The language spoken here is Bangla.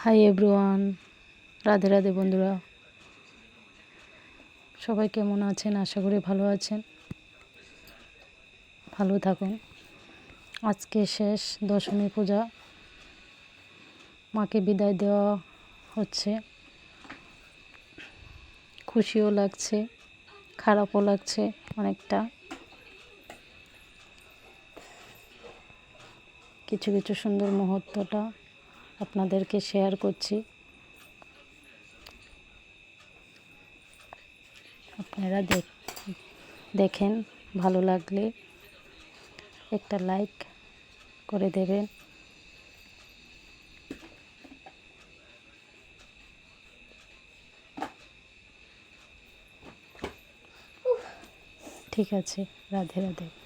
হাই এভরিওয়ান রাধে রাধে, বন্ধুরা। সবাই কেমন আছেন? আশা করি ভালো আছেন। ভালো থাকুন। আজকে শেষ দশমী পূজা। মাকে বিদায় দেওয়া হচ্ছে। খুশিও লাগছে, খারাপও লাগছে অনেকটা। কিছু কিছু সুন্দর মুহূর্তটা আপনাদেরকে শেয়ার করছি। আপনারা দেখ, দেখেন, ভালো লাগলে একটা লাইক করে দেবেন। ঠিক আছে, রাধে রাধে।